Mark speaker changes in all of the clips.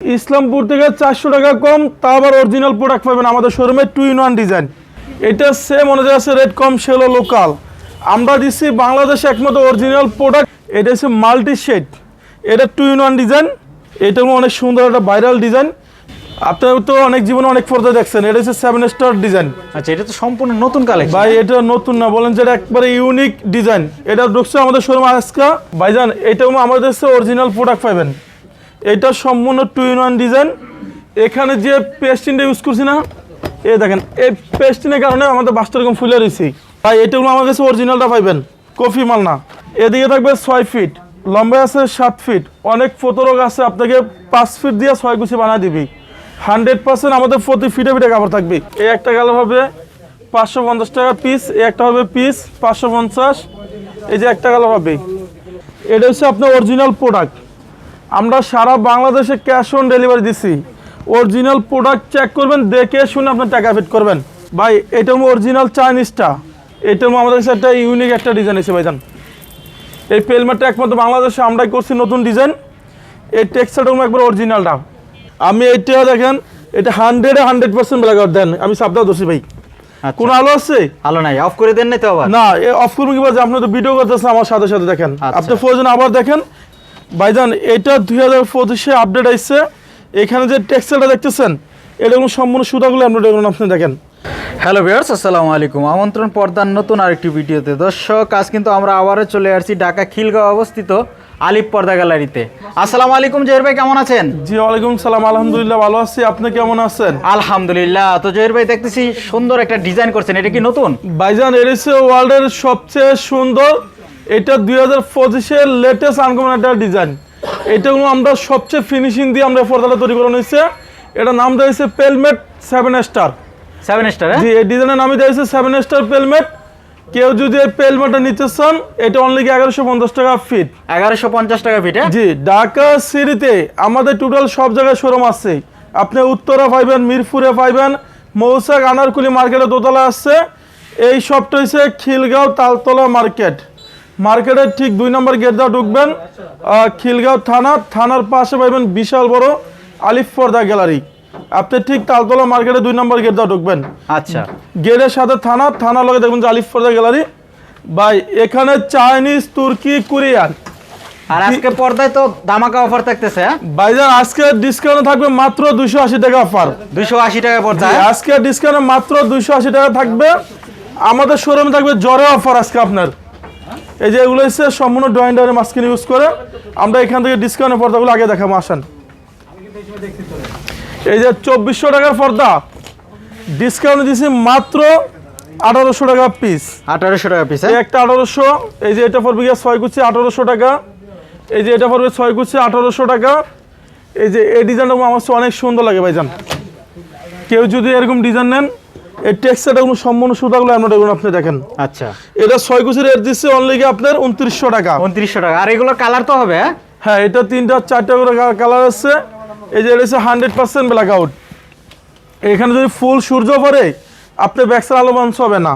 Speaker 1: ইসলামপুর থেকে চারশো টাকা কম তা আবার অরিজিনাল প্রোডাক্ট পাবেন আমাদের শোরুমে টু ইন ওয়ান ডিজাইন এটা সেম অনুযায়ী আছে রেট কম সেলো লোকাল আমরা দিচ্ছি বাংলাদেশে একমাত্র অরিজিনাল প্রোডাক্ট এটা হচ্ছে মাল্টি শেড এটা টু ইন ওয়ান ডিজাইন এটা অনেক সুন্দর একটা ভাইরাল ডিজাইন আপনার তো অনেক জীবনে অনেক পর্দা দেখছেন এটা হচ্ছে সেভেন স্টার ডিজাইন
Speaker 2: আচ্ছা এটা তো সম্পূর্ণ নতুন কালেকশন
Speaker 1: ভাই এটা নতুন না বলেন যে এটা একবারে ইউনিক ডিজাইন এটা ঢুকছে আমাদের শোরুম আজকা। ভাইজান এটাও আমাদের অরিজিনাল প্রোডাক্ট পাবেন। এটা সম্পূর্ণ টু ইন ওয়ান ডিজাইন এখানে যে পেস্টিনটা ইউজ করছি না এ দেখেন, এই পেস্টিনের কারণে আমাদের বাসটা এরকম ফুলে রয়েছে। ভাই এটাগুলো আমার কাছে অরিজিনালটা পাইবেন, কফি মাল না এদিকে থাকবে ছয় ফিট লম্বায় আছে সাত ফিট অনেক ফতরক আছে, আপনাকে পাঁচ ফিট দিয়ে ছয় কুচি বানা দিবি। হান্ড্রেড পার্সেন্ট আমাদের প্রতি ফিটে ফিটে কাপড় থাকবে। এই একটা কালার হবে পাঁচশো পঞ্চাশ টাকা পিস এই একটা হবে পিস পাঁচশো পঞ্চাশ। এই যে একটা কালার হবে। এটা হচ্ছে আপনার অরিজিনাল প্রোডাক্ট আমরা সারা বাংলাদেশে ক্যাশ অন ডেলিভারি দিচ্ছি অরিজিনাল প্রোডাক্ট চেক করবেন দেখে শুনে আপনার টাকা পেড করবেন। ভাই এটা অরিজিনাল চাইনিজটা এটা আমাদের কাছে একটা ইউনিক একটা ডিজাইন এসে ভাইজান। এই পেলমেটটা একমাত্র বাংলাদেশে আমরাই করছি নতুন ডিজাইন এই টেক্সচারটা একবার অরিজিনালটা আমি এইটা দেখেন এটা হান্ড্রেডে হান্ড্রেড পার্সেন্ট ব্ল্যাক আউট দেন। আমি সাবধান দোষী ভাই। কোনো আলো আছে?
Speaker 2: আলো নাই। অফ করে দেন না তো আবার?
Speaker 1: না এ অফ করব কি বলছে? আপনি তো ভিডিও করতেছেন আমার সাথে সাথে দেখেন।
Speaker 2: আচ্ছা।
Speaker 1: আপনি প্রয়োজন আবার দেখেন ভাইজান এটা দুই হাজার পঁচিশে আপডেট আসছে এখানে যে টেক্সচারটা দেখতেছেন এটা কোনো সম্পূর্ণ সুতাগুলো দেখুন আপনি দেখেন।
Speaker 2: হ্যালো ভিউয়ার্স আসসালামু আলাইকুম। আমন্ত্রণ পর্দার নতুন আরেকটি ভিডিওতে। দর্শক আজ কিন্তু আমরা আবারও চলে আসছি ঢাকা খিলগাঁও অবস্থিত আলিপ পর্দা গ্যালারিতে। আসসালামু আলাইকুম জহির ভাই কেমন আছেন?
Speaker 1: জি ওয়ালাইকুম সালাম আলহামদুলিল্লাহ ভালো আছি। আপনি কেমন আছেন?
Speaker 2: আলহামদুলিল্লাহ। তো জহির ভাই দেখতেছি সুন্দর একটা ডিজাইন করছেন। এটা কি নতুন?
Speaker 1: ভাইজান এর হচ্ছে ওয়ার্ল্ডের সবচেয়ে সুন্দর এটা দুই হাজার পঁচিশের লেটেস্ট আনকমন একটা ডিজাইন এটা হলো আমরা সবচেয়ে ফিনিশিং দিয়ে আমরা পর্দাটা তৈরি করানো হয়েছে এটা নাম দেওয়া হয়েছে pelmet seven star
Speaker 2: seven star
Speaker 1: জি এই ডিজাইনের নামই দেওয়া হয়েছে সেভেন স্টার পেলমেট কেউ যদি এই পেলমেটটা নিতে চান এটা অনলি কি এগারোশো পঞ্চাশ টাকা ফিট
Speaker 2: এগারোশো পঞ্চাশ টাকা ফিট হ্যাঁ?
Speaker 1: জি ঢাকা সিটিতে আমাদের টোটাল সব জায়গায় শোরুম আছে। আপনি উত্তরা পাইবেন মিরপুরে পাইবেন মৌসাক আনারকুলি মার্কেটে দোতলা আসছে এই শপটা হচ্ছে খিলগাঁও তালতলা মার্কেট। মার্কেটের ঠিক দুই নম্বর গেট দিয়ে ঢুকবেন খিলগাঁও থানা থানার পাশে পাইবেন বিশাল বড় আলিফ পর্দা গ্যালারি। আপনি ঠিক তালতলা মার্কেটে দুই নম্বর গেট দিয়ে ঢুকবেন।
Speaker 2: আচ্ছা।
Speaker 1: গেটের সাথে থানা থানার লগে দেখবেন যে আলিফ পর্দা গ্যালারি। ভাই এখানে চাইনিজ তুর্কি কোরিয়ান।
Speaker 2: আর আজকে পর্দায় তো অফার থাকতেছে হ্যাঁ?
Speaker 1: ভাইজান আজকে ডিসকাউন্ট থাকবে মাত্র দুইশো আশি টাকা অফার।
Speaker 2: দুইশো আশি টাকা পর্দা হ্যাঁ?
Speaker 1: আজকে ডিসকাউন্ট মাত্র দুইশো আশি টাকা থাকবে। আমাদের শোরুমে থাকবে জ্বরে অফার আজকে আপনার। এই যে এগুলো হচ্ছে সম্পূর্ণ ডয়েন্ডারের মাস্কিন ইউজ করে। আমরা এখান থেকে ডিসকাউন্টের পর্দাগুলো আগে দেখাবো আসেন। এই যে চব্বিশশো টাকার পর্দা। ডিসকাউন্ট দিচ্ছি মাত্র আঠারোশো টাকা পিস
Speaker 2: আঠারোশো টাকা পিস
Speaker 1: এই একটা আঠারোশো এই যে এটা পড়বে গিয়ে ছয় কুচি আঠারোশো টাকা। এই যে এটা পড়বে ছয় কুচি আঠারোশো টাকা। এই যে এই ডিজাইনটা আমার অনেক সুন্দর লাগে ভাইজান। কেউ যদি এরকম ডিজাইন নেন এই কোনো সম্পূর্ণ সুতাগুলো আমরা দেখুন আপনি দেখেন।
Speaker 2: আচ্ছা।
Speaker 1: এটা ছয় কুচির রেট দিচ্ছে অনলি আপনার উনত্রিশশো টাকা।
Speaker 2: উনত্রিশশো টাকা। আর এগুলো কালার তো হবে হ্যাঁ?
Speaker 1: হ্যাঁ এটা তিনটা চারটা করে কালার আছে। এই যে এটা হচ্ছে হান্ড্রেড পার্সেন্ট ব্ল্যাক আউট এখানে যদি ফুল সূর্য পড়ে আপনি ব্যাকসার আলো মাংস হবে না।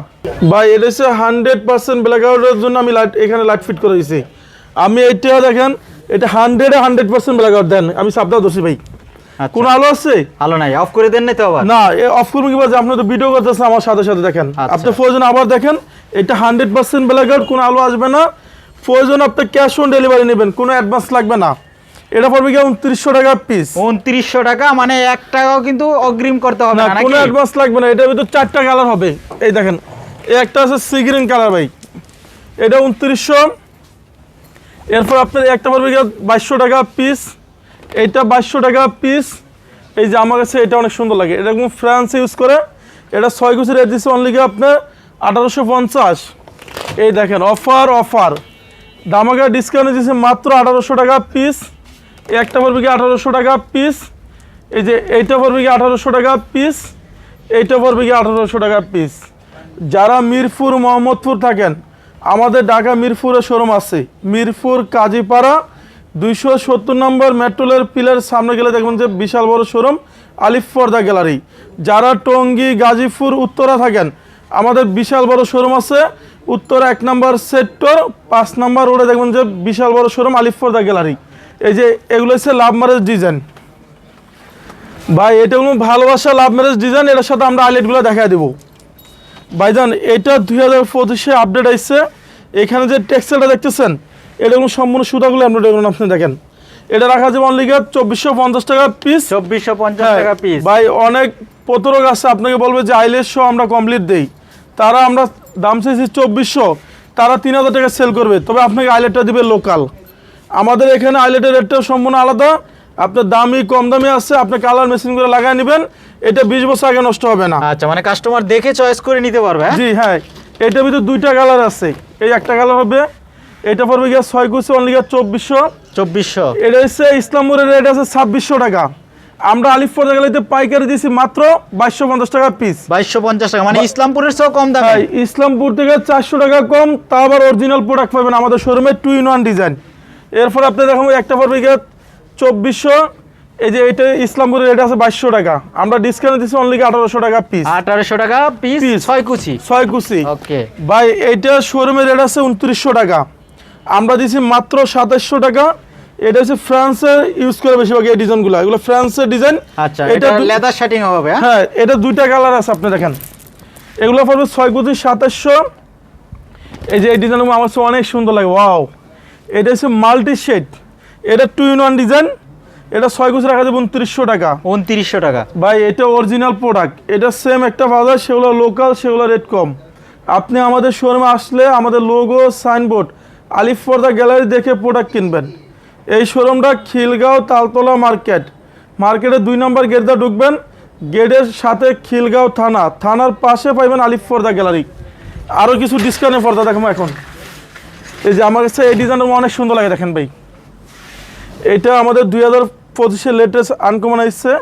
Speaker 1: ভাই এটা হচ্ছে হান্ড্রেড পার্সেন্ট ব্ল্যাক আউটের জন্য আমি লাইট এখানে লাইট ফিট করে দিয়েছি। আমি এইটা দেখেন এটা হান্ড্রেডে হান্ড্রেড পার্সেন্ট ব্ল্যাক আউট দেন। আমি সাবধান দোষী ভাই। কোনো আলো আছে?
Speaker 2: আলো নাই অফ করে দেন না তো আবার?
Speaker 1: না এ অফ করব কি বলছে আপনি তো ভিডিও করতেছেন আমার সাথে সাথে দেখেন।
Speaker 2: আচ্ছা।
Speaker 1: আপনি প্রয়োজন আবার দেখেন এটা হান্ড্রেড পার্সেন্ট ব্ল্যাক আউট কোনো আলো আসবে না। প্রয়োজন আপনি ক্যাশ অন ডেলিভারি নেবেন কোনো অ্যাডভান্স লাগবে না। এটা পড়বে কি উনত্রিশশো টাকা পিস
Speaker 2: উনত্রিশশো টাকা মানে এক টাকাও কিন্তু অগ্রিম করতে হবে
Speaker 1: না কোনো অ্যাডভান্স লাগবে না এটার ভিতর চারটা কালার হবে। এই দেখেন এই একটা আছে সি গ্রিন কালার ভাই। এটা উনত্রিশশো। এরপর আপনার একটা পড়বে গিয়ে বাইশশো টাকা পিস এইটা বাইশশো টাকা পিস এই যে আমার কাছে এটা অনেক সুন্দর লাগে। এটা কোনো ফ্রান্স ইউজ করে। এটা ছয় কুচি রেট দিচ্ছে অনলি আপনার আঠারোশো পঞ্চাশ। এই দেখেন অফার অফার দামাকা ডিসকাউন্ট দিচ্ছে মাত্র আঠারোশো টাকা পিস একটা পড়বে কি আঠারোশো টাকা পিস এই যে এইটা পড়বে কি আঠারোশো টাকা পিস এইটা পড়বে কি আঠারোশো টাকা পিস যারা মিরপুর, মোহাম্মদপুর থাকেন, আমাদের ঢাকা মিরপুরে শোরুম আছে। মিরপুর, কাজীপাড়া দুইশো সত্তর নম্বর মেট্রোলের পিলার সামনে গেলে দেখবেন যে বিশাল বড় শোরুম, আলিফ পর্দা গ্যালারি। যারা টঙ্গী, গাজীপুর, উত্তরা থাকেন, আমাদের বিশাল বড় শোরুম আছে। উত্তরা এক নম্বর সেক্টর, পাঁচ নম্বর রোডে দেখবেন যে বিশাল বড় শোরুম, আলিফ গ্যালারি। এই যে এগুলো হচ্ছে লাভ মারেজ ডিজাইন। ভাই, এটা কোনো ভালোবাসা লাভ ম্যারেজ ডিজাইন, এটার সাথে আমরা আইলেটগুলো দেখা দেবো। ভাইজান, এটা দুই হাজার পঁচিশে আপডেট আসছে এখানে যে টেক্সটাইলটা দেখতেছেন এটা কোনো সম্পূর্ণ সুতাগুলো আমরা দেখুন আপনি দেখেন। এটা রাখা যাবে অনলি চব্বিশশো পঞ্চাশ টাকা পিস
Speaker 2: চব্বিশশো পঞ্চাশ
Speaker 1: হ্যাঁ,
Speaker 2: টাকা পিস
Speaker 1: ভাই অনেক প্রতারক আছে আপনাকে বলবে যে আইলেস শো আমরা কমপ্লিট দেই। তারা আমরা দাম চাইছি চব্বিশশো তারা তিন হাজার টাকা সেল করবে। তবে আপনাকে আইলেটটা দিবে লোকাল আমাদের এখানে আইলেটের রেটটা সম্পূর্ণ আলাদা। আপনার দামি কম দামি আছে আপনি কালার মেশিন করে লাগাই নেবেন। এটা বিশ বছর আগে নষ্ট হবে না।
Speaker 2: আচ্ছা মানে কাস্টমার দেখে চয়েস করে নিতে পারবে হ্যাঁ?
Speaker 1: জি হ্যাঁ। এটার ভিতরে দুইটা কালার আছে। এই একটা কালার হবে এটা পড়বে গিয়ে ছয় কুচি অনলি গিয়ে চব্বিশশো।
Speaker 2: চব্বিশশো।
Speaker 1: এটা হচ্ছে ইসলামপুরের রেট আছে ছাব্বিশশো টাকা। আমরা আলিফপুর গেলাতে পাইকারি দিয়েছি মাত্র বাইশশো পঞ্চাশ টাকা পিস
Speaker 2: বাইশশো পঞ্চাশ টাকা মানে ইসলামপুরের চেয়েও কম দামে।
Speaker 1: ইসলামপুর থেকে চারশো টাকা কম তা আবার অরিজিনাল প্রোডাক্ট পাবেন আমাদের শোরুমে টু ইন ওয়ান ডিজাইন এরপর আপনি দেখাবো একটা পড়বে গিয়ে চব্বিশশো। এই যে এটা ইসলামপুরের রেট আছে বাইশশো টাকা। আমরা ডিসকাউন্ট দিচ্ছি অনলি আঠারোশো টাকা পিস
Speaker 2: আঠারোশো টাকা পিস। ছয় কুচি।
Speaker 1: ছয় কুচি।
Speaker 2: ওকে
Speaker 1: ভাই এইটা শোরুমের রেট আছে উনত্রিশশো টাকা। আমরা দিচ্ছি মাত্র সাতাশশো টাকা। এটা হচ্ছে ফ্রান্সের ইউজ করে বেশিরভাগ এই ডিজাইনগুলো। এগুলো ফ্রান্সের ডিজাইন
Speaker 2: আচ্ছা এটা লেদার শার্টিং হবে হ্যাঁ?
Speaker 1: হ্যাঁ এটা দুইটা কালার আছে আপনি দেখেন। এগুলো পড়বে ছয় কুচি সাতাশশো। এই যে এই ডিজাইনগুলো আমার অনেক সুন্দর লাগে ওয়াও এটা হচ্ছে মাল্টি শেড এটা টু ইন ওয়ান ডিজাইন এটা ছয় কুচি রাখা যাবে উনত্রিশশো টাকা।
Speaker 2: উনত্রিশশো টাকা।
Speaker 1: ভাই এটা অরিজিনাল প্রোডাক্ট এটা সেম একটা বাজার সেগুলো লোকাল সেগুলো রেট কম। আপনি আমাদের শোরুমে আসলে আমাদের লোগো সাইনবোর্ড আলিফ পর্দা গ্যালারি দেখে প্রোডাক্ট কিনবেন। এই শোরুমটা খিলগাঁও তালতলা মার্কেট মার্কেটের দুই নম্বর গেটটা ঢুকবেন। গেটের সাথে খিলগাঁও থানা। থানার পাশে পাইবেন আলিফ পর্দা গ্যালারি। আরও কিছু ডিসকাউন্টের পর্দা দেখাবো এখন। এই যে আমার কাছে এই ডিজাইনটা অনেক সুন্দর লাগে, দেখেন ভাই। এটা আমাদের দুই হাজার পঁচিশের লেটেস্ট আনকমন আসছে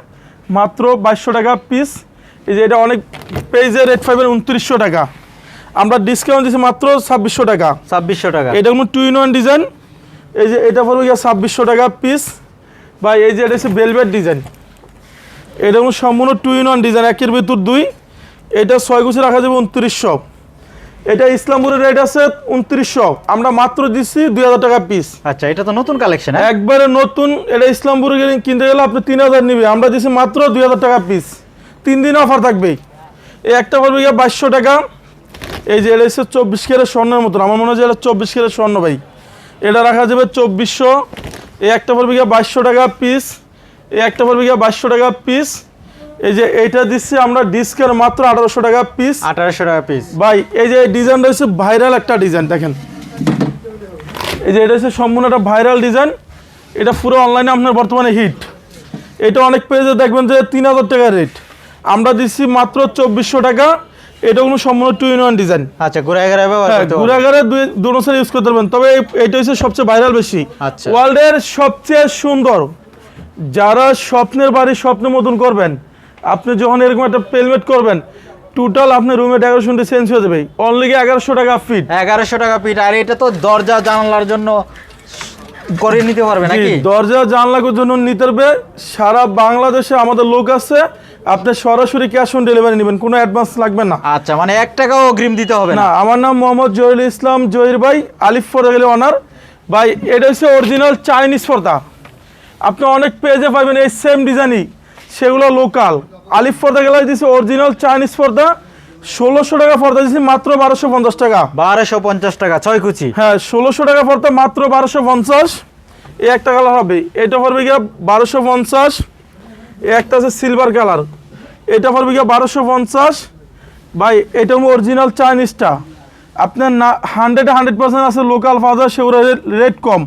Speaker 1: মাত্র বাইশশো টাকা পিস এই যে এটা অনেক পেজে রেট পাইবেন উনত্রিশশো টাকা। আমরা ডিসকাউন্ট দিচ্ছি মাত্র ছাব্বিশশো টাকা।
Speaker 2: ছাব্বিশশো টাকা।
Speaker 1: এটা কোনো টু ইন ওয়ান ডিজাইন এই যে এটা পড়বে গিয়ে ছাব্বিশশো টাকা পিস বা এই যে এটা হচ্ছে বেলভেট ডিজাইন এটা কোনো সম্পূর্ণ টু ইন ওয়ান ডিজাইন একের ভিতর দুই। এটা ছয় গুছি রাখা যাবে উনত্রিশশো। এটা ইসলামপুরের রেট আছে উনত্রিশশো। আমরা মাত্র দিচ্ছি দুই হাজার টাকা পিস
Speaker 2: আচ্ছা এটা তো নতুন কালেকশন
Speaker 1: একবারে নতুন এটা ইসলামপুরে কিনতে গেলে আপনি তিন হাজার নিবে। আমরা দিচ্ছি মাত্র দুই হাজার টাকা পিস তিন দিন অফার থাকবে এই একটা পড়বে গিয়ে বাইশশো টাকা। এই যে এটা হচ্ছে চব্বিশ কেরের স্বর্ণের মতন। আমার মনে হয় যে এটা চব্বিশ কেরের স্বর্ণ ভাই। এটা রাখা যাবে চব্বিশশো। এই একটা পড়বে গিয়ে বাইশশো টাকা পিস এই একটা পড়বে গিয়ে বাইশশো টাকা পিস এই যে এইটা দিচ্ছি আমরা ডিস্কের মাত্র আঠারোশো টাকা পিস
Speaker 2: আঠারোশো টাকা পিস
Speaker 1: ভাই এই যে ডিজাইনটা হচ্ছে ভাইরাল একটা ডিজাইন দেখেন। এই যে এটা হচ্ছে সম্পূর্ণ একটা ভাইরাল ডিজাইন। এটা পুরো অনলাইনে আপনার বর্তমানে হিট এটা অনেক পেজে দেখবেন যে তিন হাজার টাকা রেট আমরা দিচ্ছি মাত্র চব্বিশশো টাকা। এটা কোনো সম্পূর্ণ টু ইন ওয়ান ডিজাইন
Speaker 2: আচ্ছা ঘুরে ঘুরে ব্যবহার
Speaker 1: হ্যাঁ
Speaker 2: করতে
Speaker 1: দুই দুটো সাইড ইউজ করতে পারবেন। তবে এটা হচ্ছে সবচেয়ে ভাইরাল বেশি।
Speaker 2: আচ্ছা।
Speaker 1: ওয়ার্ল্ডের সবচেয়ে সুন্দর যারা স্বপ্নের বাড়ি স্বপ্নের মতন করবেন আপনি যখন এরকম একটা পেলমেট করবেন টোটাল আপনার রুমে ডেকোরেশনটা চেঞ্জ হয়ে যাবে। অনলি এগারোশো টাকা ফিট
Speaker 2: এগারোশো টাকা ফিট আর এটা তো দরজা জানালার জন্য করে নিতে পারবে নাকি?
Speaker 1: দরজা জানলার জন্য নিতে পারবে। সারা বাংলাদেশে আমাদের লোক আছে। আপনি সরাসরি ক্যাশ অন ডেলিভারি নেবেন কোনো অ্যাডভান্স লাগবে না।
Speaker 2: আচ্ছা মানে এক টাকাও অগ্রিম দিতে হবে
Speaker 1: না? আমার নাম মোহাম্মদ জহিরুল ইসলাম জহির ভাই আলিফ পর্দা গেলে অনার ভাই এটা হচ্ছে অরিজিনাল চাইনিজ পর্দা। আপনি অনেক পেজে পাবেন এই সেম ডিজাইনই সেগুলো লোকাল আলিফ পর্দা গেলে দিচ্ছে অরিজিনাল চাইনিজ পর্দা। ষোলোশো টাকা পর্দা দিচ্ছি মাত্র বারোশো পঞ্চাশ টাকা।
Speaker 2: বারোশো পঞ্চাশ টাকা ছয় কুচি।
Speaker 1: হ্যাঁ ষোলোশো টাকা পড়তে মাত্র বারোশো পঞ্চাশ। এই একটা কালার হবে এটা পড়বে গিয়ে বারোশো পঞ্চাশ। একটা আছে সিলভার কালার এটা পড়বে গিয়ে বারোশো পঞ্চাশ। ভাই এটা অরিজিনাল চাইনিজটা আপনার না হান্ড্রেডে হান্ড্রেড পার্সেন্ট আছে লোকাল বাজার সেগুলো রেট কম।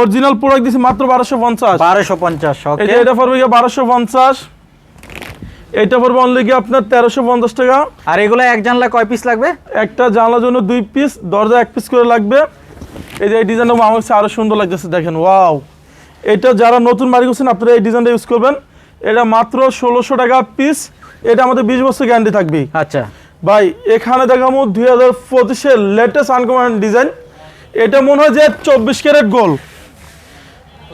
Speaker 1: অরিজিনাল প্রোডাক্ট দিচ্ছি মাত্র বারোশো পঞ্চাশ।
Speaker 2: বারোশো পঞ্চাশ
Speaker 1: যে এটা পড়বে গিয়ে বারোশো পঞ্চাশ। এটা পড়বে অনলি গিয়ে আপনার তেরোশো পঞ্চাশ টাকা।
Speaker 2: আর এগুলো এক জানলা কয় পিস লাগবে?
Speaker 1: একটা জানলার জন্য দুই পিস দরজা এক পিস করে লাগবে। এই যে এই ডিজাইনটা আমার কাছে আরও সুন্দর লাগতেছে দেখেন ওয়াও এটা যারা নতুন বাড়ি করছেন আপনারা এই ডিজাইনটা ইউজ করবেন। এটা মাত্র ষোলোশো টাকা পিস এটা আমাদের বিশ বছর গ্যারান্টি থাকবে
Speaker 2: আচ্ছা।
Speaker 1: ভাই এখানে দেখাবো দুই হাজার পঁচিশের লেটেস্ট আনকমন ডিজাইন এটা মনে হয় যে চব্বিশ ক্যারেট গোল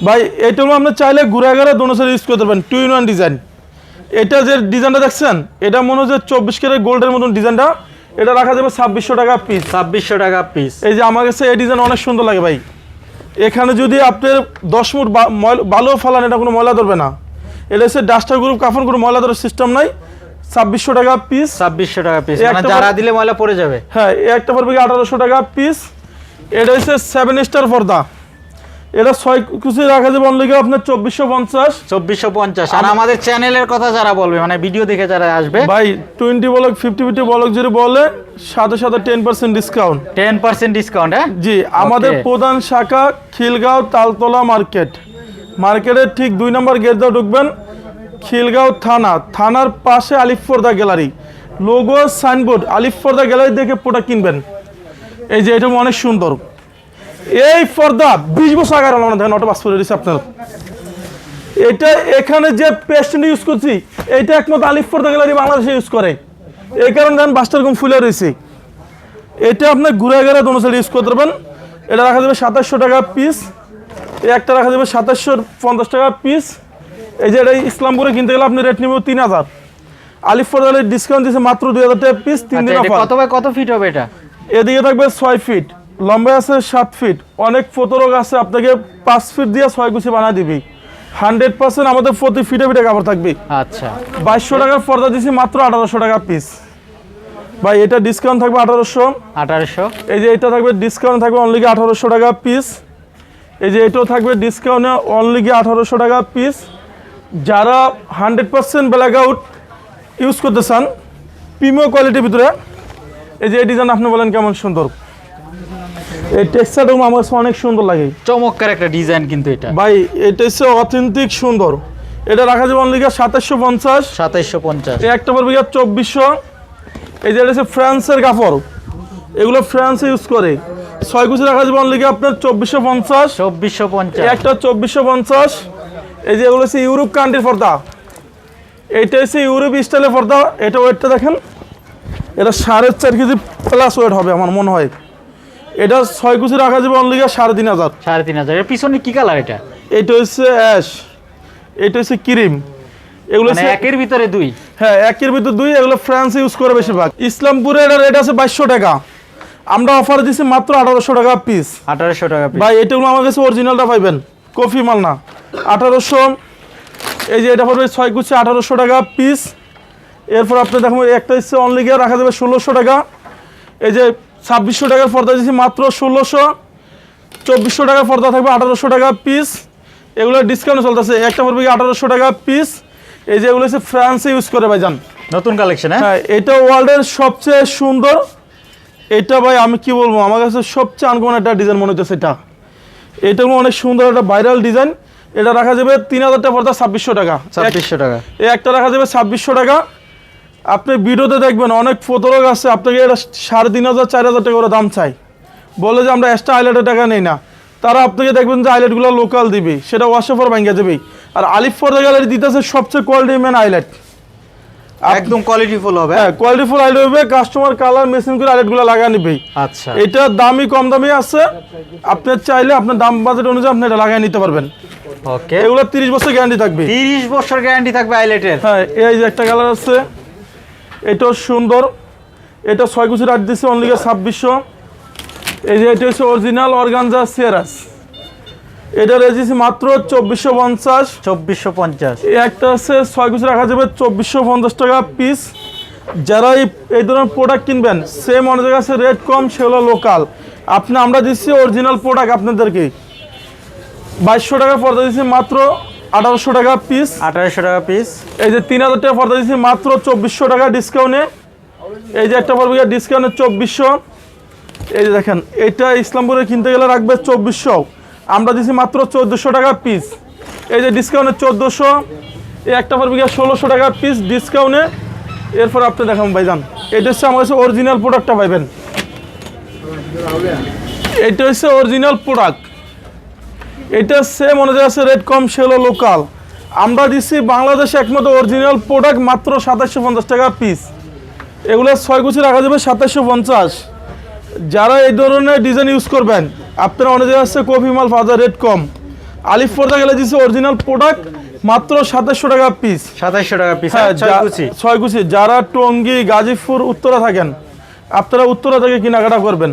Speaker 1: ভাই এটা আপনি চাইলে ঘুরে ঘুরে দোনো সাইড ইউজ করতে পারবেন টু ইন ওয়ান ডিজাইন এটা যে ডিজাইনটা দেখছেন এটা মনে হয় যে চব্বিশ ক্যারেট গোল্ডের মতন ডিজাইনটা এটা রাখা যাবে ছাব্বিশশো টাকা পিস
Speaker 2: ছাব্বিশশো টাকা পিস
Speaker 1: এই যে আমার কাছে এই ডিজাইন অনেক সুন্দর লাগে ভাই। এখানে যদি আপনার দশ মুট বালুও ফালান এটা কোনো ময়লা ধরবে না। এটা হচ্ছে ডাস্টার গ্রুপ কাফন গ্রুপ ময়লা ধরার সিস্টেম নাই। ছাব্বিশশো টাকা পিস
Speaker 2: ছাব্বিশশো টাকা পিস মানে যারা দিলে ময়লা পড়ে যাবে।
Speaker 1: হ্যাঁ একটা পড়বে আঠারোশো টাকা পিস এটা হচ্ছে সেভেন স্টার পর্দা। এটা ছয় কুচি রাখা যাবে অনলি আপনার চব্বিশশো পঞ্চাশ।
Speaker 2: চব্বিশশো পঞ্চাশ। আর আমাদের চ্যানেলের কথা যারা বলবে মানে ভিডিও দেখে যারা আসবে।
Speaker 1: ভাই টোয়েন্টি বলক ফিফটি ফিফটি বলক যদি বলে সাথে সাথে ten percent discount
Speaker 2: ten percent discount হ্যাঁ?
Speaker 1: জি আমাদের প্রধান শাখা খিলগাঁও তালতলা মার্কেট। মার্কেটের ঠিক দুই নম্বর গেট দিয়ে ঢুকবেন খিলগাঁও থানা। থানার পাশে Alif Porda gallery. Logo, signboard Alif Porda gallery দেখে প্রোডাক্ট কিনবেন। এই যে এটা অনেক সুন্দর। এই পর্দা বিশ বছর আগে আমার দেখেন, অটো পাস রয়েছে আপনার। এটা এখানে যে পেস্ট ইউজ করছি, এইটা একমাত্র আলিফপর্দা গ্যালারি বাংলাদেশে ইউজ করে। এই কারণে দেখেন বাসটার কম ফুলে রয়েছে। এটা আপনার ঘুরে ঘুরে দোনো সাইড ইউজ করতে পারবেন। এটা রাখা যাবে সাতাশশো টাকা পিস একটা রাখা যাবে সাতাশশো পঞ্চাশ টাকা পিস এই যে এটা ইসলামপুরে কিনতে গেলে আপনি রেট নেবেন তিন হাজার। আলিফ ফরদালের ডিসকাউন্ট দিচ্ছে মাত্র দুই হাজার টাকা পিস তিন দিন
Speaker 2: আচ্ছা, এটা কত বাই কত ফিট হবে এটা?
Speaker 1: এদিকে থাকবে ছয় ফিট লম্বায় আছে সাত ফিট অনেক ফতরক আছে আপনাকে পাঁচ ফিট দিয়ে ছয় কুচি বানা দিবি। হান্ড্রেড পার্সেন্ট আমাদের প্রতি ফিটে ফিটে কাপড় থাকবে।
Speaker 2: আচ্ছা।
Speaker 1: বাইশশো টাকার পর্দা দিচ্ছি মাত্র আঠারোশো টাকা পিস ভাই এটা ডিসকাউন্ট থাকবে আঠারোশো।
Speaker 2: আঠারোশো।
Speaker 1: এই যে এটা থাকবে ডিসকাউন্ট থাকবে অনলি আঠারোশো টাকা পিস এই যে এটাও থাকবে ডিসকাউন্টে অনলি কি আঠারোশো টাকা পিস যারা hundred percent blackout use করতে চান প্রিমিয়াম কোয়ালিটির ভিতরে এই যে এই ডিজাইন আপনি বলেন কেমন সুন্দর। এই টেক্সচারটা আমার কাছে অনেক সুন্দর লাগে।
Speaker 2: চমৎকার একটা ডিজাইন কিন্তু এটা।
Speaker 1: ভাই এটা হচ্ছে অথেন্টিক সুন্দর। এটা রাখা যাবে অনলি গিয়ে সাতাশশো পঞ্চাশ।
Speaker 2: সাতাইশশো পঞ্চাশ।
Speaker 1: একটা পড়বে গিয়ে চব্বিশশো। এই যে এটা হচ্ছে ফ্রান্সের কাপড়। এগুলো ফ্রান্সে ইউজ করে। ছয় কুচি রাখা যাবে অনলি আপনার চব্বিশশো পঞ্চাশ।
Speaker 2: চব্বিশশো পঞ্চাশ।
Speaker 1: একটা চব্বিশশো পঞ্চাশ। এই যে এগুলো হচ্ছে ইউরোপ কান্ট্রির পর্দা। এইটা হচ্ছে ইউরোপ স্টাইলের পর্দা। এটা ওয়েটটা দেখেন। এটা সাড়ে চার কেজি প্লাস ওয়েট হবে আমার মনে হয়। এটা ছয় কুচি রাখা যাবে অনলি সাড়ে তিন হাজার।
Speaker 2: সাড়ে তিন হাজার। এর পিছনে কি কালার এটা?
Speaker 1: এটা হচ্ছে অ্যাশ এটা হচ্ছে ক্রিম এগুলো
Speaker 2: মানে একের ভিতরে দুই?
Speaker 1: হ্যাঁ একের ভিতর দুই। এগুলো ফ্রান্স ইউজ করে বেশিরভাগ। ইসলামপুরে এটা রেট আছে বাইশশো টাকা। আমরা অফার দিছি মাত্র আঠারোশো টাকা পিস
Speaker 2: আঠারোশো টাকা
Speaker 1: ভাই এটাগুলো আমার কাছে অরিজিনালটা পাইবেন। কফি মাল না। আঠারোশো এই যে এটা পড়বে ছয় কুচি আঠারোশো টাকা পিস এরপর আপনি দেখুন একটা হচ্ছে অনলি গিয়ে রাখা যাবে ষোলোশো টাকা। এই যে ছাব্বিশশো টাকার পর্দা দিচ্ছি মাত্র ষোলোশো। চব্বিশশো টাকার পর্দা থাকবে আঠারোশো টাকা পিস এগুলো ডিসকাউন্ট চলতেছে। একটা পড়বে আঠারোশো টাকা পিস এই যে এগুলো হচ্ছে ফ্রান্সে ইউজ করে ভাই যান
Speaker 2: নতুন কালেকশন হ্যাঁ?
Speaker 1: হ্যাঁ এটা ওয়ার্ল্ডের সবচেয়ে সুন্দর এটা ভাই আমি কি বলব? আমার কাছে সবচেয়ে আনকমন একটা ডিজাইন মনে হচ্ছে এটা। এটা অনেক সুন্দর একটা ভাইরাল ডিজাইন এটা রাখা যাবে তিন হাজার টাকা পর্দা ছাব্বিশশো টাকা।
Speaker 2: ছাব্বিশশো টাকা।
Speaker 1: এই একটা রাখা যাবে ছাব্বিশশো টাকা। আপনি ভিডিওতে দেখবেন অনেক ফটোরক আছে আপনাকে এটা সাড়ে তিন হাজার চার হাজার টাকা করে দাম চাই। বলে যে আমরা এক্সট্রা আইলেটের টাকা নেই না। তারা আপনাকে দেখবেন যে আইলেটগুলো লোকাল দিবে। সেটা ওয়াশেফর ব্যাঙ্গে দেবে আর আলিফ পর্দা গ্যালারি দিতেছে সবচেয়ে কোয়ালিটি ম্যান আইলেট
Speaker 2: একদম কোয়ালিটি ফুল হবে।
Speaker 1: হ্যাঁ কোয়ালিটি ফুল আইলেট হবে কাস্টমার কালার মেশিন করে আইলেটগুলো লাগা নিবেই।
Speaker 2: আচ্ছা।
Speaker 1: এটা দামি কম দামি আছে। আপনার চাইলে আপনার দাম বাজেট অনুযায়ী আপনি এটা লাগাই নিতে পারবেন।
Speaker 2: ওকে
Speaker 1: এগুলো তিরিশ বছর গ্যারান্টি থাকবে।
Speaker 2: তিরিশ বছর গ্যারান্টি থাকবে আইলেটের
Speaker 1: হ্যাঁ এই যে একটা কালার আছে এটাও সুন্দর। এটা ছয় কুচি রাখ দিচ্ছে অনলি ছাব্বিশশো। এই যে এটা হচ্ছে অরিজিনাল অর্গানজা সেরাস এটা রেজিছি মাত্র চব্বিশশো পঞ্চাশ।
Speaker 2: চব্বিশশো পঞ্চাশ।
Speaker 1: এই একটা আছে ছয় কুচি রাখা যাবে চব্বিশশো পঞ্চাশ টাকা পিস যারা এই ধরনের প্রোডাক্ট কিনবেন সেম অনেক আছে রেট কম সেগুলো লোকাল আপনি আমরা দিচ্ছি অরিজিনাল প্রোডাক্ট আপনাদেরকে। বাইশশো টাকা পর্দা দিচ্ছি মাত্র আঠারোশো টাকা পিস
Speaker 2: আঠারোশো টাকা পিস
Speaker 1: এই যে তিন হাজার টাকা পর্দা দিচ্ছি মাত্র চব্বিশশো টাকা ডিসকাউন্টে এই যে একটা পড়বে ডিসকাউন্টে চব্বিশশো। এই যে দেখেন এটা ইসলামপুরে কিনতে গেলে রাখবে চব্বিশশো। আমরা দিচ্ছি মাত্র চোদ্দোশো টাকা পিস এই যে ডিসকাউন্টে চোদ্দোশো, এই একটা পড়বে ষোলোশো টাকা পিস ডিসকাউন্টে এরপর আপনি দেখান ভাইজান এটা হচ্ছে আমার কাছে অরিজিনাল প্রোডাক্টটা পাইবেন। এটা হচ্ছে অরিজিনাল প্রোডাক্ট এটা সেম অনুযায়ী আছে রেট কম সেগুলো লোকাল আমরা দিচ্ছি বাংলাদেশে একমাত্র অরিজিনাল প্রোডাক্ট মাত্র সাতাশশো পঞ্চাশ টাকা পিস এগুলো ছয় কুচি রাখা যাবে সাতাশশো পঞ্চাশ। যারা এই ধরনের ডিজাইন ইউজ করবেন আপনারা অনেক আছে কফি মাল বাজার রেট কম। আলিফ পর্দা গেলে দিচ্ছে অরিজিনাল প্রোডাক্ট মাত্র সাতাশশো টাকা পিস
Speaker 2: সাতাইশশো টাকা পিস
Speaker 1: হ্যাঁ
Speaker 2: ছয় কুচি।
Speaker 1: যারা টঙ্গী গাজীপুর উত্তরা থাকেন আপনারা উত্তরা থেকে কেনাকাটা করবেন।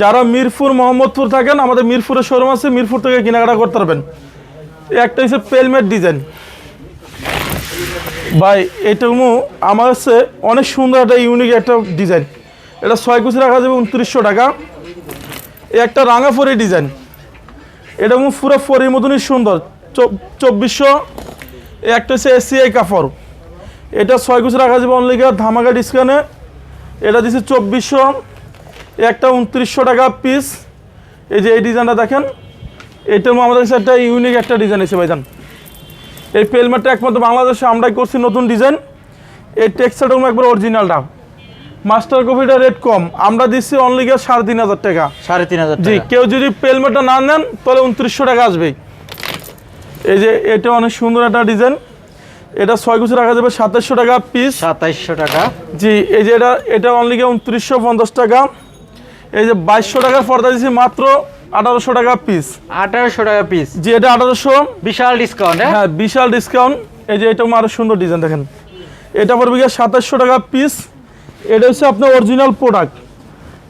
Speaker 1: যারা মিরপুর মোহাম্মদপুর থাকেন আমাদের মিরপুরের শোরুম আছে মিরপুর থেকে কেনাকাটা করতে পারবেন। একটা হচ্ছে পেলমেট ডিজাইন ভাই এটা আমার হচ্ছে অনেক সুন্দর একটা ইউনিক একটা ডিজাইন এটা ছয় কুচি রাখা যাবে উনত্রিশশো টাকা। একটা রাঙা ফরি ডিজাইন। এটা পুরো ফরির মতনই সুন্দর। চব্বিশশো একটা হচ্ছে এসিআই কাপড়। এটা ছয় কুচি রাখা যাবে অনলি ধামাকা ডিসকাউন্টে এটা দিচ্ছে চব্বিশশো একটা উনত্রিশশো টাকা পিস এই যে এই ডিজাইনটা দেখেন, এটার আমাদের কাছে একটা ইউনিক একটা ডিজাইন এসে ভাইজান। এই পেলমেটটা একমাত্র বাংলাদেশে আমরাই করছি নতুন ডিজাইন। এই টেক্সচারটা একবার অরিজিনালটা মাস্টার কপিটা রেট কম। আমরা দিচ্ছি অনলি গিয়ে সাড়ে তিন হাজার টাকা।
Speaker 2: সাড়ে তিন হাজার
Speaker 1: জি কেউ যদি পেলমেটটা না নেন তাহলে উনত্রিশশো টাকা আসবে। এই যে এটা অনেক সুন্দর একটা ডিজাইন এটা ছয় কুচি রাখা যাবে সাতাশশো টাকা পিস
Speaker 2: সাতাইশশো টাকা।
Speaker 1: জি এই যে এটা এটা অনলি গিয়ে উনত্রিশশো পঞ্চাশ টাকা। এই যে বাইশশো টাকার পর্দা দিচ্ছি মাত্র আঠারোশো টাকা পিস
Speaker 2: আঠারোশো টাকা পিস
Speaker 1: জি এটা আঠারোশো।
Speaker 2: বিশাল ডিসকাউন্ট হ্যাঁ?
Speaker 1: হ্যাঁ বিশাল ডিসকাউন্ট এই যে এটা আরও সুন্দর ডিজাইন দেখেন। এটা পড়বে গিয়ে সাতাশশো টাকা পিস এটা হচ্ছে আপনার অরিজিনাল প্রোডাক্ট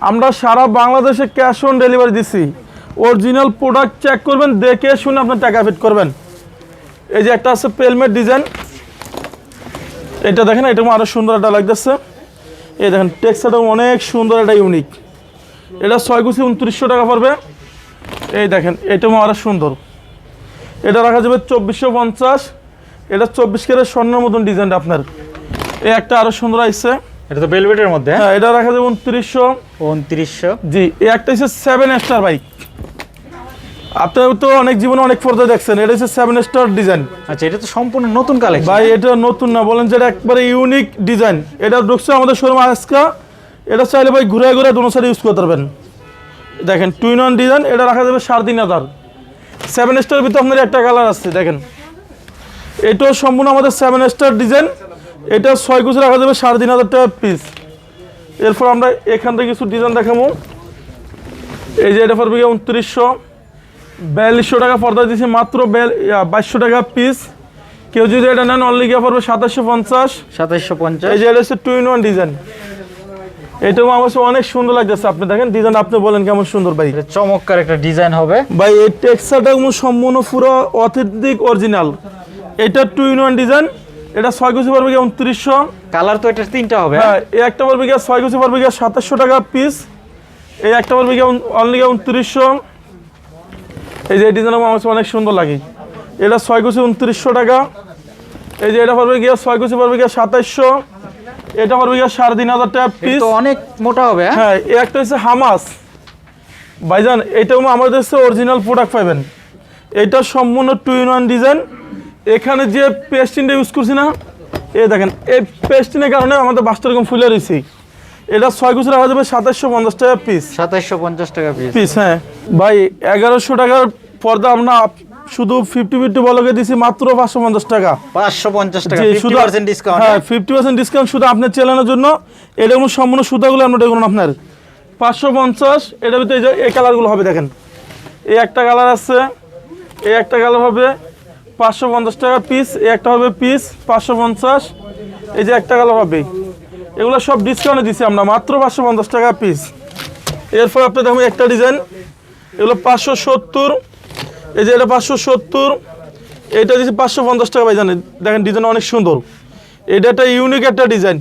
Speaker 1: আমরা সারা বাংলাদেশে ক্যাশ অন ডেলিভারি দিচ্ছি অরিজিনাল প্রোডাক্ট চেক করবেন, দেখে শুনে আপনার টাকা ফিট করবেন। এই যে একটা আছে পেলমেট ডিজাইন এটা দেখেন, এটা আরও সুন্দর একটা লাগতেছে। এই দেখেন টেক্সটাটা অনেক সুন্দর একটা ইউনিক এটা ছয় কুচি উনত্রিশশো টাকা পড়বে। এই দেখেন এটা আরও সুন্দর। এটা রাখা যাবে চব্বিশশো পঞ্চাশ। এটা চব্বিশ কেরের স্বর্ণের মতন ডিজাইনটা আপনার। এই একটা আরও সুন্দর আসছে
Speaker 2: এটা তো বেলভেটের মধ্যে হ্যাঁ?
Speaker 1: হ্যাঁ এটা রাখা যাবে উনত্রিশশো।
Speaker 2: উনত্রিশশো।
Speaker 1: জি এই একটা হচ্ছে সেভেন স্টার বাইক আপনার তো অনেক জীবনে অনেক পর্দা দেখছেন এটা হচ্ছে সেভেন স্টার ডিজাইন
Speaker 2: আচ্ছা এটা তো সম্পূর্ণ নতুন কালেকশন
Speaker 1: ভাই এটা নতুন না বলেন যে এটা একবারে ইউনিক ডিজাইন এটা ঢুকছে আমাদের শোরুম আজকা। এটা চাইলে ভাই ঘুরে ঘুরে দোনো সাইড ইউজ করতে পারবেন। দেখেন টুইন ওয়ান ডিজাইন এটা রাখা যাবে সাড়ে তিন হাজার। সেভেন স্টার ভিতরে আপনার একটা কালার আসছে দেখেন। এটাও সম্পূর্ণ আমাদের সেভেন স্টার ডিজাইন এটা ছয় কুচি রাখা যাবে সাড়ে তিন হাজার টাকা পিস এরপর আমরা এখান থেকে কিছু ডিজাইন দেখাবো। এই যে এটা পড়বে উনত্রিশশো। বিয়াল্লিশশো টাকা পর্দা দিয়েছি মাত্র বাইশশো টাকা পিস কেউ যদি এটা নেন অনলি গিয়ে পড়বে সাতাশশো পঞ্চাশ।
Speaker 2: সাতাইশশো পঞ্চাশ।
Speaker 1: এই যে এটা হচ্ছে টু ইন ওয়ান ডিজাইন এটাও আমার কাছে অনেক সুন্দর লাগতেছে। আপনি দেখেন ডিজাইন আপনি বলেন কেমন সুন্দর ভাই।
Speaker 2: চমৎকার একটা ডিজাইন হবে।
Speaker 1: ভাই এই টেক্সচারটা সম্পূর্ণ পুরো অথেন্টিক অরিজিনাল এটা টু ইন ওয়ান ডিজাইন এটা ছয় কুচি পড়বে গিয়ে উনত্রিশশো।
Speaker 2: কালার তো এটা তিনটা হবে।
Speaker 1: হ্যাঁ এই একটা পড়বে গিয়ে ছয় কুচি পড়বে গিয়ে সাতাশশো টাকা পিস এই একটা পড়বে গিয়ে অনলি গিয়ে উনত্রিশশো। এই যে এই ডিজাইন আমার কাছে অনেক সুন্দর লাগে। এটা ছয় কুচি উনত্রিশশো টাকা। এই যে এটা পড়বে গিয়ে ছয় কুচি পড়বে গিয়ে সাতাশশো। এটা পড়বে গিয়ে সাড়ে তিন হাজার টাকা পিস
Speaker 2: অনেক মোটা হবে হ্যাঁ?
Speaker 1: হ্যাঁ এই একটা হচ্ছে হামাস ভাইজান এটাও আমাদের হচ্ছে অরিজিনাল প্রোডাক্ট পাবেন। এটা সম্পূর্ণ টু ইন ওয়ান ডিজাইন এখানে যে পেস্টিনটা ইউজ করছি না এ দেখেন এই পেস্টিনের কারণে আমাদের বাসটা এরকম ফুলে রয়েছে। এটা ছয় কুচি রাখা যাবে সাতাশশো পঞ্চাশ টাকা পিস
Speaker 2: সাতাইশশো পঞ্চাশ টাকা পিস
Speaker 1: পিস হ্যাঁ। ভাই এগারোশো টাকার পর্দা আমরা শুধু ফিফটি ফিফটি বলকে দিছি মাত্র পাঁচশো পঞ্চাশ টাকা।
Speaker 2: পাঁচশো পঞ্চাশ টাকা শুধু পার্সেন্ট ডিসকাউন্ট
Speaker 1: হ্যাঁ ফিফটি পার্সেন্ট ডিসকাউন্ট শুধু আপনার চ্যানেলের জন্য। এরকম সম্পূর্ণ সুতাগুলো আমরা দেখুন আপনার। পাঁচশো পঞ্চাশ এটার ভিতরে যে এই কালারগুলো হবে দেখেন। এই একটা কালার আছে এই একটা কালার হবে পাঁচশো পঞ্চাশ টাকা পিস এই একটা হবে পিস পাঁচশো পঞ্চাশ। এই যে একটা কালার হবে। এগুলো সব ডিসকাউন্টে দিচ্ছি আমরা মাত্র পাঁচশো পঞ্চাশ টাকা পিস এরপর আপনি দেখুন একটা ডিজাইন এগুলো পাঁচশো সত্তর। এই যে এটা পাঁচশো সত্তর। এটা দিচ্ছি পাঁচশো পঞ্চাশ টাকা ভাই জানেন দেখেন ডিজাইন অনেক সুন্দর। এটা একটা ইউনিক একটা ডিজাইন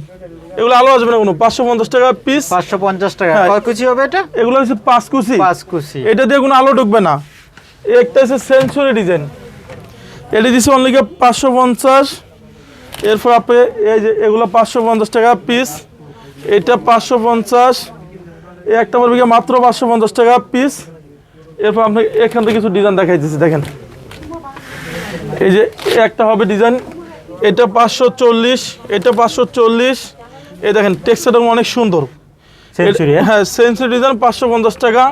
Speaker 1: এগুলো আলো আসবে না কোনো পাঁচশো পঞ্চাশ টাকা পিস
Speaker 2: পাঁচশো পঞ্চাশ টাকা।
Speaker 1: হ্যাঁ।
Speaker 2: কুচি হবে এটা?
Speaker 1: এগুলো হচ্ছে পাঁচ কুচি।
Speaker 2: পাঁচ কুচি।
Speaker 1: এটা দিয়ে কোনো আলো ঢুকবে না। একটা হচ্ছে সেঞ্চুরি ডিজাইন এটা দিচ্ছে অনলি পাঁচশো পঞ্চাশ। এরপর আপনি এই যে এগুলো পাঁচশো পঞ্চাশ টাকা পিস এটা পাঁচশো পঞ্চাশ। এই একটা পড়বে মাত্র পাঁচশো পঞ্চাশ টাকা পিস এরপর আপনি এখান থেকে কিছু ডিজাইন দেখাই দিচ্ছি দেখেন। এই যে একটা হবে ডিজাইন এটা পাঁচশো চল্লিশ এটা পাঁচশো চল্লিশ। এই দেখেন টেক্সচারটা অনেক সুন্দর। হ্যাঁ? সেঞ্চুরি ডিজাইন পাঁচশো পঞ্চাশ টাকা।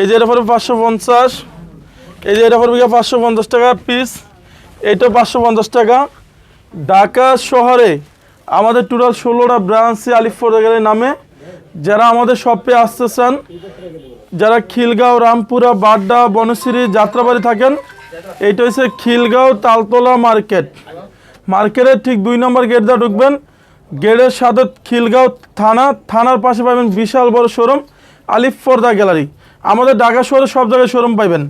Speaker 1: এই যে এটা পড়বে পাঁচশো পঞ্চাশ। এই যে এটা পড়বে পাঁচশো পঞ্চাশ টাকা পিস এটা পাঁচশো পঞ্চাশ টাকা। ঢাকা শহরে আমাদের টোটাল ষোলোটা ব্রাঞ্চে আলিফপুর নামে। যারা আমাদের শপে আসতে চান, যারা খিলগাঁও, রামপুরা, বাড্ডা, বনশ্রী, যাত্রাবাড়ি থাকেন, এইটা হচ্ছে খিলগাঁও তালতলা মার্কেট। মার্কেটের ঠিক দুই নম্বর গেট দিয়ে ঢুকবেন। গেটের সাথে খিলগাঁও থানা, থানার পাশে পাবেন বিশাল বড় শোরুম আলিফ পর্দা গ্যালারি আমাদের ঢাকা শহরে সব জায়গায় শোরুম পাইবেন।